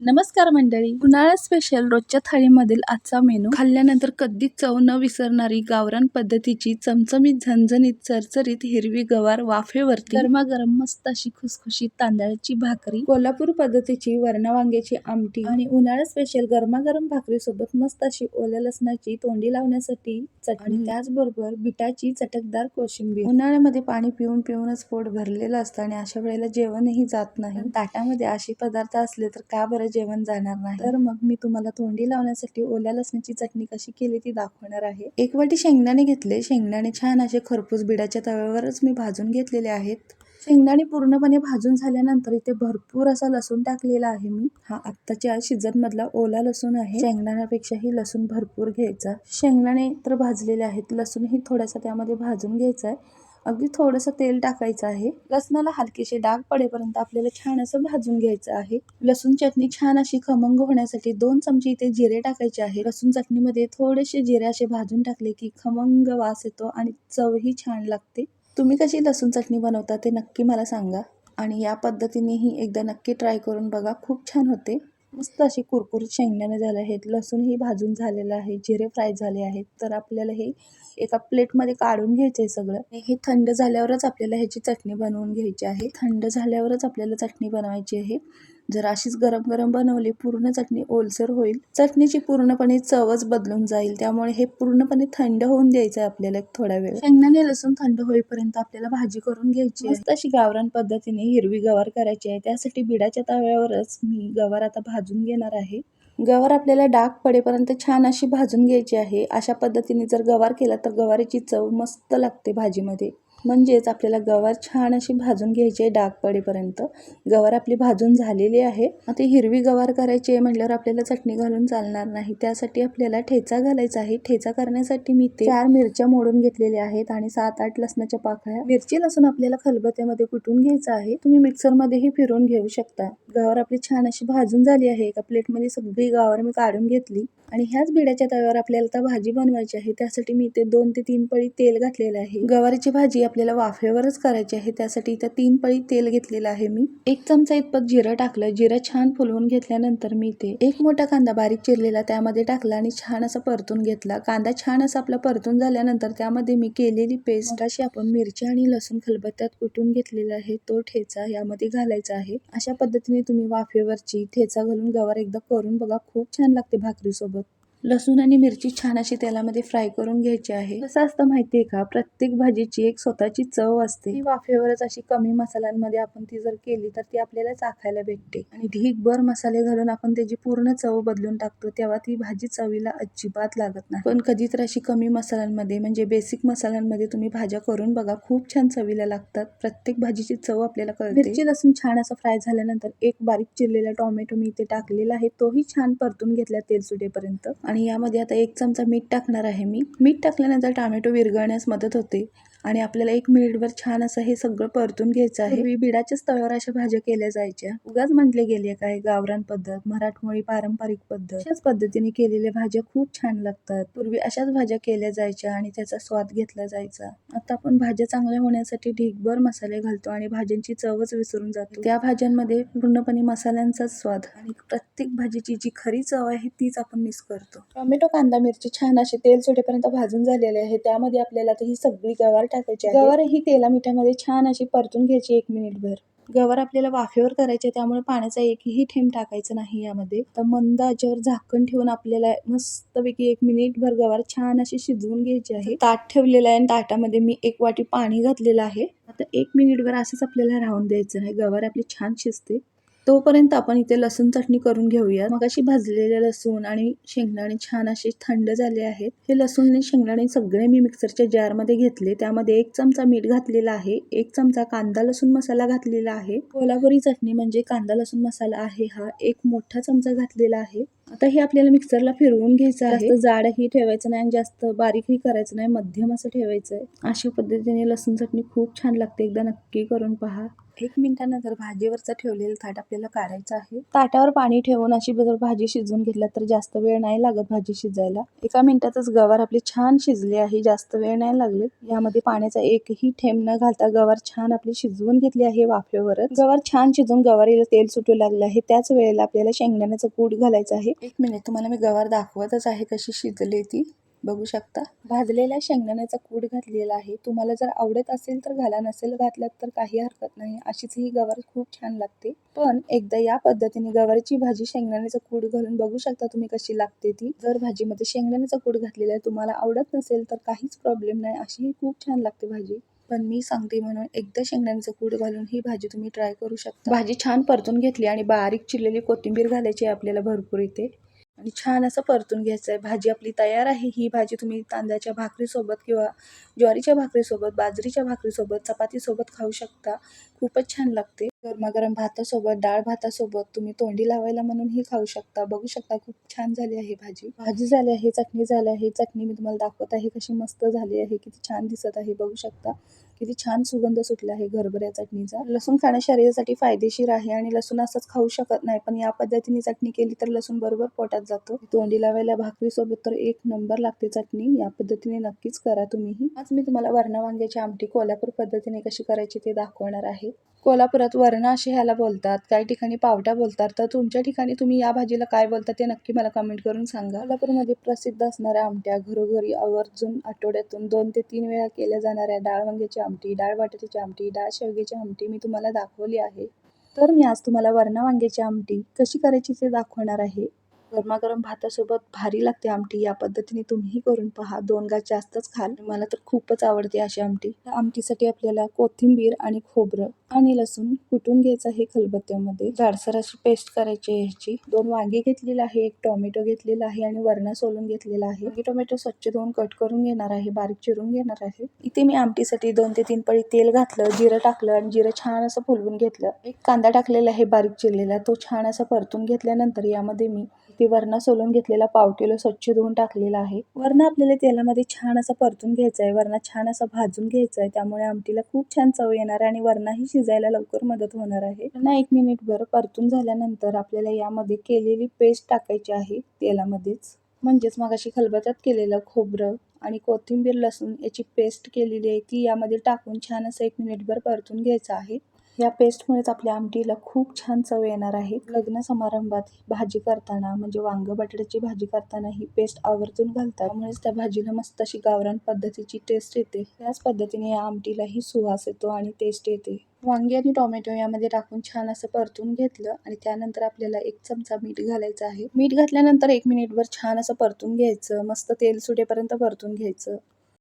नमस्कार मंडळी. उन्हाळा स्पेशल रोजच्या थाळीमधील आजचा मेनू खाल्ल्यानंतर कधीच चव न विसरणारी गावरान पद्धतीची चमचमीत झणझणीत चरचरीत हिरवी गवार वाफेवरती गरमागरम मस्त अशी खुसखुशीत तांदळाची भाकरी कोल्हापूर पद्धतीची वरणा वांग्याची आमटी आणि उन्हाळा स्पेशल गरमागरम भाकरी सोबत मस्त अशी ओल्या लसणाची तोंडी लावण्यासाठी चटणी आणि त्याचबरोबर बिटाची चटकदार कोशिंबीर. उन्हाळ्यामध्ये पाणी पिऊन पिऊनच पोट भरलेलं असतं आणि अशा वेळेला जेवणही जात नाही. ताटामध्ये असे पदार्थ असले तर का बरं जेवण जाणार नाही. तर मग मी तुम्हाला तोंडी लावण्यासाठी ओल्या लसणाची चटणी कशी केली ती दाखवणार आहे. एक वाटी शेंगदाणे घेतले. शेंगदाणे छान असे खरपूस बिडाच्या तव्यावरच मी भाजून घेतलेले आहेत. शेंगदाणे पूर्णपणे भाजून झाल्यानंतर इथे भरपूर असा लसूण टाकलेला आहे मी. हा आत्ताच्या सीझन मधला ओला लसूण आहे. शेंगदाण्यापेक्षाही लसूण भरपूर घ्यायचा. शेंगदाणे तर भाजलेले आहेत. लसूणही थोडासा त्यामध्ये भाजून घ्यायचा आहे. अगदी थोडंसं तेल टाकायचं आहे. लसणाला हलकेसे डाग पडेपर्यंत आपल्याला छान असं भाजून घ्यायचं आहे. लसूण चटणी छान अशी खमंग होण्यासाठी दोन चमचे इथे जिरे टाकायचे आहे. लसूण चटणीमध्ये थोडेसे जिरे असे भाजून टाकले की खमंग वास येतो आणि चवही छान लागते. तुम्ही कशी लसूण चटणी बनवता ते नक्की मला सांगा आणि या पद्धतीनेही एकदा नक्की ट्राय करून बघा. खूप छान होते. मस्त अशी कुरकुरीत शेंगदाणे झाले आहेत लसूणही भाजून झालेलं आहे जिरे फ्राय झाले आहेत. तर आपल्याला हे एका प्लेटमध्ये काढून घ्यायचं आहे सगळं हे थंड झाल्यावरच आपल्याला ह्याची चटणी बनवून घ्यायची आहे. थंड झाल्यावरच आपल्याला चटणी बनवायची आहे. जर अशीच गरम गरम बनवली पूर्ण चटणी ओलसर होईल. चटणीची पूर्णपणे चवच बदलून जाईल. त्यामुळे हे पूर्णपणे थंड होऊन द्यायचं आहे आपल्याला एक थोडा वेळ. शेंगदाणे लसूण थंड होईपर्यंत आपल्याला भाजी करून घ्यायची आहे. मस्त अशी गावरान पद्धतीने हिरवी गवार करायची आहे. त्यासाठी बिडाच्या तव्यावरच मी गवार आता भाजून घेणार आहे. गवार आपल्याला डाग पडेपर्यंत छान अशी भाजून घ्यायची आहे. अशा पद्धतीने जर गवार केला तर गवारीची चव मस्त लागते भाजीमध्ये. म्हणजेच आपल्याला गवार छान अशी भाजून घ्यायची आहे डाग पडेपर्यंत. गवार आपली भाजून झालेली आहे. आता हिरवी गवार करायची आहे म्हटल्यावर आपल्याला चटणी घालून चालणार नाही. त्यासाठी आपल्याला ठेचा घालायचा आहे. ठेचा करण्यासाठी मी ते चार मिरच्या मोडून घेतलेल्या आहेत आणि सात आठ लसणाच्या पाकळ्या. मिरची लसूण आपल्याला खलबत्यामध्ये कुटून घ्यायचं आहे. तुम्ही मिक्सरमध्येही फिरून घेऊ शकता. गवार आपली छान अशी भाजून झाली आहे. एका प्लेटमध्ये सगळी गवार मी काढून घेतली. आणि ह्याच बिड्याच्या तव्यावर आपल्याला आता भाजी बनवायची आहे. त्यासाठी मी इथे दोन ते तीन पळी तेल घातलेलं आहे. गवारीची भाजी आपल्याला वाफेवरच करायची आहे त्यासाठी इथं तीन पळी तेल घेतलेलं आहे मी. एक चमचा इतपत जिरं टाकलं जिरं छान फुलवून घेतल्यानंतर मी ते एक मोठा कांदा बारीक चिरलेला त्यामध्ये टाकला आणि छान असा परतून घेतला. कांदा छान असा आपला परतून झाल्यानंतर त्यामध्ये मी केलेली पेस्ट अशी आपण मिरची आणि लसूण खलबत्त्यात कुटून घेतलेला आहे तो ठेचा यामध्ये घालायचा आहे. अशा पद्धतीने तुम्ही वाफेवरची ठेचा घालून गवार एकदा करून बघा खूप छान लागते भाकरीसोबत. लसूण आणि मिरची छान अशी तेलामध्ये फ्राय करून घ्यायची आहे. कसं असतं माहितीये का? प्रत्येक भाजीची एक स्वतःची चव असते. ती वाफेवरच अशी कमी मसाल्यांमध्ये आपण ती जर केली तर ती आपल्याला चाखायला भेटते. आणि ढीकभर मसाले घालून आपण त्याची पूर्ण चव बदलून टाकतो तेव्हा ती भाजी चवीला अजिबात लागत नाही. पण कधी तर अशी कमी मसाल्यांमध्ये म्हणजे बेसिक मसाल्यांमध्ये तुम्ही भाज्या करून बघा खूप छान चवीला लागतात. प्रत्येक भाजीची चव आपल्याला कळते. मिरची लसूण छान असं फ्राय झाल्यानंतर एक बारीक चिरलेला टोमॅटो मी इथे टाकलेला आहे. तोही छान परतून घेतला तेल सुटेपर्यंत. आणि यामध्ये आता एक चमचा मीठ टाकणार आहे मी. मीठ टाकल्यानंतर टोमॅटो विरघळण्यास मदत होते. आणि आपल्याला एक मिनिटभर छान असं हे सगळं परतून घ्यायचं आहे. बिडाच्याच तव्यावर अशा भाज्या केल्या जायच्या. उगाच म्हटले गेले काय गावरान पद्धत मराठमोळी पारंपरिक पद्धत. अशाच पद्धतीने केलेल्या भाज्या खूप छान लागतात. पूर्वी अशाच भाज्या केल्या जायच्या आणि त्याचा स्वाद घेतला जायचा. आता आपण भाज्या चांगल्या होण्यासाठी ढीकभर मसाले घालतो आणि भाज्यांची चवच विसरून जातो. त्या भाज्यांमध्ये पूर्णपणे मसाल्यांचाच स्वाद आणि प्रत्येक भाजीची जी खरी चव आहे तीच आपण मिस करतो. टोमॅटो कांदा मिरची छान असे तेल सुटेपर्यंत भाजून झालेले आहे. त्यामध्ये आपल्याला ही सगळी गवार टाकायची आहे. गवार ही तेला मिठामध्ये छान अशी परतून घ्यायची एक मिनिटभर. गवार आपल्याला वाफेवर करायचे त्यामुळे पाण्याचा एकही थेंब टाकायचा नाही यामध्ये. तर मंद आचेवर झाकण ठेवून आपल्याला मस्तपैकी एक मिनिटभर गवार छान अशी शिजवून घ्यायची आहे. ताट ठेवलेलं आहे आणि ताटामध्ये मी एक वाटी पाणी घातलेलं आहे. आता एक मिनिटभर असंच आपल्याला राहून द्यायचं नाही. गवार आपली छान शिजते. तोपर्यंत आपण इथे लसूण चटणी करून घेऊया. मग अशी भाजलेले लसूण आणि शेंगदाणे छान असे थंड झाले आहेत. हे लसूण आणि शेंगदाणे सगळे मी मिक्सरच्या जारमध्ये घेतले. त्यामध्ये एक चमचा मीठ घातलेला आहे. एक चमचा कांदा लसूण मसाला घातलेला आहे. कोल्हापुरी चटणी म्हणजे कांदा लसूण मसाला आहे हा. एक मोठा चमचा घातलेला आहे. आता हे आपल्याला मिक्सरला फिरवून घ्यायचं आहे. जाडही ठेवायचं नाही आणि जास्त बारीकही करायचं नाही. मध्यम असं ठेवायचं आहे अशा पद्धतीने लसूण चटणी खूप छान लागते. एकदा नक्की करून पहा. एक मिनिटानंतर भाजीवरचं ठेवलेलं ताट आपल्याला काढायचं आहे. ताटावर पाणी ठेवून अशी जर भाजी शिजवून घेतला तर जास्त वेळ नाही लागत भाजी शिजायला. एका मिनिटातच गवार आपली छान शिजली आहे जास्त वेळ नाही लागले. यामध्ये पाण्याचा एकही थेंब न घालता गवार छान आपली शिजवून घेतली आहे वाफेवरच. गवार छान शिजून गवारीला तेल सुटू लागलं आहे. त्याच वेळेला आपल्याला शेंगदाण्याचं कूट घालायचं आहे. एक मिनिट तुम्हाला मी गवार दाखवतच आहे कशी शिजली ती. बघू शकता. भाजलेल्या शेंगदाण्याचा कूट घातलेला आहे. तुम्हाला जर आवडत असेल तर घाला नसेल घातल्यात तर काही हरकत नाही. अशीच ही गवार खूप छान लागते. पण एकदा या पद्धतीने गवारीची भाजी शेंगदाण्याचा कूट घालून बघू शकता तुम्ही कशी लागते ती. जर भाजीमध्ये शेंगदाण्याचा कूट घातलेला आहे तुम्हाला आवडत नसेल तर काहीच प्रॉब्लेम नाही. अशीही खूप छान लागते भाजी. पण मी सांगते म्हणून एकदा शेंगदाण्याचं कूट घालून ही भाजी तुम्ही ट्राय करू शकता. भाजी छान परतून घेतली आणि बारीक चिरलेली कोथिंबीर घालायची आपल्याला भरपूर इथे. आणि छान असं परतून घ्यायचं आहे भाजी आपली तयार आहे. ही भाजी तुम्ही तांदळाच्या भाकरीसोबत किंवा ज्वारीच्या भाकरीसोबत बाजरीच्या भाकरीसोबत चपातीसोबत खाऊ शकता. खूपच छान लागते. गरमागरम भातासोबत डाळ भातासोबत तुम्ही तोंडी लावायला म्हणूनही खाऊ शकता. बघू शकता खूप छान झाली आहे भाजी. भाजी झाली आहे चटणी झाली आहे. चटणी मी तुम्हाला दाखवत आहे कशी मस्त झाली आहे. किती छान दिसत आहे. बघू शकता. किती छान सुगंध सुटला आहे घरभऱ्या चटणीचा. लसूण खाणं शरीरासाठी फायदेशीर आहे आणि लसूण असंच खाऊ शकत नाही पण या पद्धतीने चटणी केली तर लसूण बरोबर पोटात जातो. तोंडी लावायला भाकरी सोबत तर एक नंबर लागते चटणी. या पद्धतीने नक्कीच करा तुम्हीही. आज मी तुम्हाला वरणा वांग्याची आमटी कोल्हापूर पद्धतीने कशी करायची ते दाखवणार आहे. कोल्हापुरात वरणा असे ह्याला बोलतात काही ठिकाणी पावटा बोलतात. तर तुमच्या ठिकाणी तुम्ही या भाजीला काय बोलता ते नक्की मला कमेंट करून सांगा. कोल्हापूरमध्ये प्रसिद्ध असणाऱ्या आमट्या घरोघरी आवर्जून आठवड्यातून दोन ते तीन वेळा केल्या जाणाऱ्या डाळ वांग्याची आमटी डाळ बटाट्याची आमटी डाळ शेवग्याची आमटी मी तुम्हाला दाखवली आहे. तर मी आज तुम्हाला वरणा वांग्याची आमटी कशी करायची ते दाखवणार आहे. गरमागरम भातासोबत भारी लागते आमटी. या पद्धतीने तुम्हीही करून पहा. दोन गाय जास्तच खाल. मला तर खूपच आवडते अशी आमटी. आमटीसाठी आपल्याला कोथिंबीर आणि खोबरं आणि लसूण कुटून घ्यायचं आहे खलबत्त्यामध्ये. जाडसर अशी पेस्ट करायची आहे ह्याची दोन वांगी घेतलेली आहे. एक टोमॅटो घेतलेला आहे आणि वरणा सोलून घेतलेला आहे. वांगी टोमॅटो स्वच्छ धुवून कट करून घेणार आहे. बारीक चिरून घेणार आहे. इथे मी आमटीसाठी दोन ते तीन पळी तेल घातलं जिरं टाकलं आणि जिरं छान असं फुलवून घेतलं. एक कांदा टाकलेला आहे बारीक चिरलेला. तो छान असा परतून घेतल्यानंतर यामध्ये मी ते वरण सोलून घेतलेला पाव किलो स्वच्छ धुवून टाकलेला आहे. वरण आपल्याला तेलामध्ये छान असा परतून घ्यायचा आहे वरणा छान असा भाजून घ्यायचा आहे त्यामुळे आमटीला खूप छान चव येणार आहे आणि वरणाही शिजायला लवकर मदत होणार आहे. ना एक मिनिट भर परतून झाल्यानंतर आपल्याला यामध्ये केलेली पेस्ट टाकायची आहे तेलामध्येच. म्हणजेच मगाशी खलबत्यात केलेलं खोबरं आणि कोथिंबीर लसूण याची पेस्ट केलेली आहे ती यामध्ये टाकून छान असं एक मिनिटभर परतून घ्यायचं आहे. या पेस्टमुळेच आपल्या आमटीला खूप छान चव येणार आहे. लग्न समारंभात भाजी करताना म्हणजे वांग बटाट्याची भाजी करताना ही पेस्ट आवर्जून घालतात. त्यामुळेच त्या भाजीला मस्त अशी गावरान पद्धतीची टेस्ट येते. त्याच पद्धतीने या आमटीलाही सुवास येतो आणि टेस्ट येते. वांगी आणि टोमॅटो यामध्ये टाकून छान असं परतून घेतलं आणि त्यानंतर आपल्याला एक चमचा मीठ घालायचं आहे. मीठ घातल्यानंतर एक मिनिटभर छान असं परतून घ्यायचं. मस्त तेल सुटेपर्यंत परतून घ्यायचं.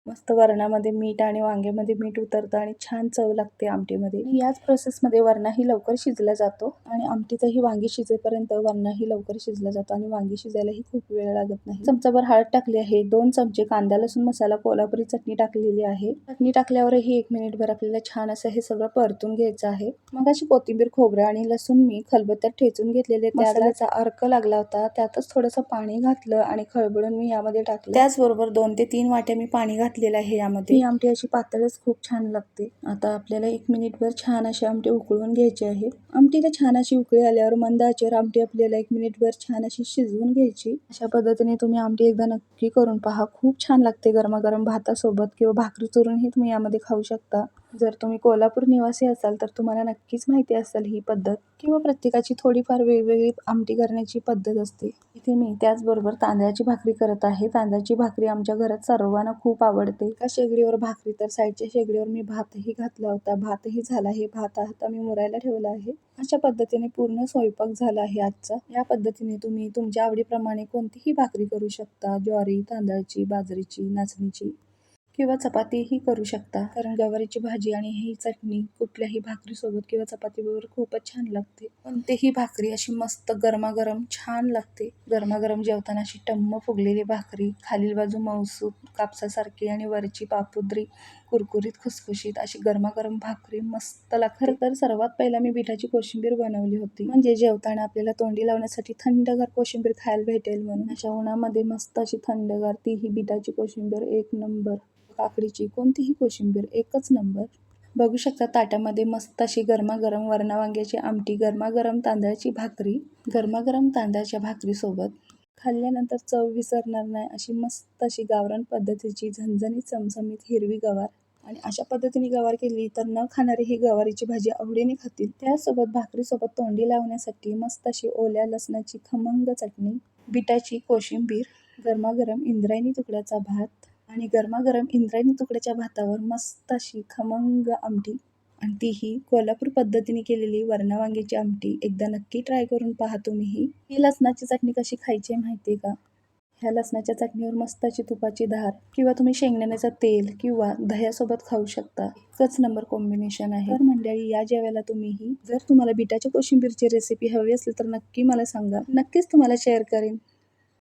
मस्त वरणामध्ये मीठ आणि वांग्यामध्ये मीठ उतरतं आणि छान चव लागते आमटीमध्ये. याच प्रोसेसमध्ये वरणाही लवकर शिजला जातो आणि आमटीतही वांगी शिजेपर्यंत वरणाही लवकर शिजला जातो आणि वांगी शिजायलाही खूप वेळ लागत नाही. चमचाभर हळद टाकली आहे. दोन चमचे कांदा लसूण मसाला कोल्हापुरी चटणी टाकलेली आहे. चटणी टाकल्यावरही एक मिनिटभर आपल्याला छान असं हे सगळं परतून घ्यायचं आहे. मग अशी कोथिंबीर खोबरं आणि लसूण मी खलबत्त्यात ठेचून घेतलेले. मसाल्याचा अर्क लागला होता. त्यातच थोडंसं पाणी घातलं आणि खळबळून मी यामध्ये टाकलं. त्याचबरोबर दोन ते तीन वाट्या मी पाणी घातलेलं आहे यामध्ये. ही आमटी अशी पातळच खूप छान लागते. आता आपल्याला एक मिनिटभर छान अशी आमटी उकळून घ्यायची आहे. आमटीला छान अशी उकळी आल्यावर मंद आचेवर आमटी आपल्याला एक मिनिटभर छान अशी शिजवून घ्यायची. अशा पद्धतीने तुम्ही आमटी एकदा नक्की करून पहा. खूप छान लागते गरमागरम भातासोबत किंवा भाकरी चुरूनही तुम्ही यामध्ये खाऊ शकता. जर तुम्ही कोल्हापूर निवासी असाल तर तुम्हाला नक्कीच माहिती असेल ही पद्धत किंवा प्रत्येकाची थोडीफार वेगवेगळी आमटी करण्याची पद्धत असते. इथे मी त्याचबरोबर तांदळाची भाकरी करत आहे. तांदळाची भाकरी आमच्या घरात सर्वांना खूप आवडते. एका शेगडीवर भाकरी तर साईडच्या शेगडीवर मी भातही घातला होता. भातही झाला आहे. भात आता मी मुरायला ठेवला आहे. अशा पद्धतीने पूर्ण स्वयंपाक झाला आहे आजचा. या पद्धतीने तुम्ही तुमच्या आवडीप्रमाणे कोणतीही भाकरी करू शकता. ज्वारी तांदळाची बाजरीची नाचणीची. किंवा चपातीही करू शकता. कारण गवारीची भाजी आणि ही चटणी कुठल्याही भाकरीसोबत किंवा चपातीबरोबर खूपच छान लागते. कोणतेही भाकरी अशी मस्त गरमागरम छान लागते. गरमागरम जेवताना अशी टम्म फुगलेली भाकरी खालील बाजू मौसूद कापसासारखी आणि वरची पापुद्री कुरकुरीत खुसखुशीत अशी गरमागरम भाकरी मस्त लागते. खरं तर सर्वात पहिला मी बिठाची कोशिंबीर बनवली होती. म्हणजे जेवताना आपल्याला तोंडी लावण्यासाठी थंडगार कोशिंबीर खायला भेटेल म्हणून. अशा उन्हामध्ये मस्त अशी थंडगार ती ही बिटाची कोशिंबीर एक नंबर. काकडीची कोणतीही कोशिंबीर एकच नंबर. बघू शकता ताट्यामध्ये मस्त अशी गरमागरम वरणा वांग्याची आमटी गरमागरम तांदळाची भाकरी गरमागरम तांदळाच्या भाकरीसोबत. खाल्ल्यानंतर चव विसरणार नाही अशी मस्त अशी गावरान पद्धतीची झणझणीत चमचमीत हिरवी गवार. आणि अशा पद्धतीने गवार केली तर न खाणारी ही गवारीची भाजी आवडीने खातील. त्यासोबत भाकरीसोबत तोंडी लावण्यासाठी मस्त अशी ओल्या लसणाची खमंग चटणी बिटाची कोशिंबीर गरमागरम इंद्रायणी तुकड्याचा भात आणि गरमागरम इंद्रायणी तुकड्याच्या भातावर मस्त अशी खमंग आमटी. आणि तीही कोल्हापूर पद्धतीने केलेली वरणा वांग्याची आमटी एकदा नक्की ट्राय करून पहा तुम्हीही. ही लसणाची चटणी कशी खायची आहे माहिती आहे का? ह्या लसणाच्या चटणीवर मस्त अशी तुपाची धार किंवा तुम्ही शेंगदाण्याचं तेल किंवा दह्यासोबत खाऊ शकता. एकच नंबर कॉम्बिनेशन आहे. तर मंडळी या जेवायला तुम्हीही जर तुम्हाला बिटाच्या कोशिंबीरची रेसिपी हवी असेल तर नक्की मला सांगा. नक्कीच तुम्हाला शेअर करेन.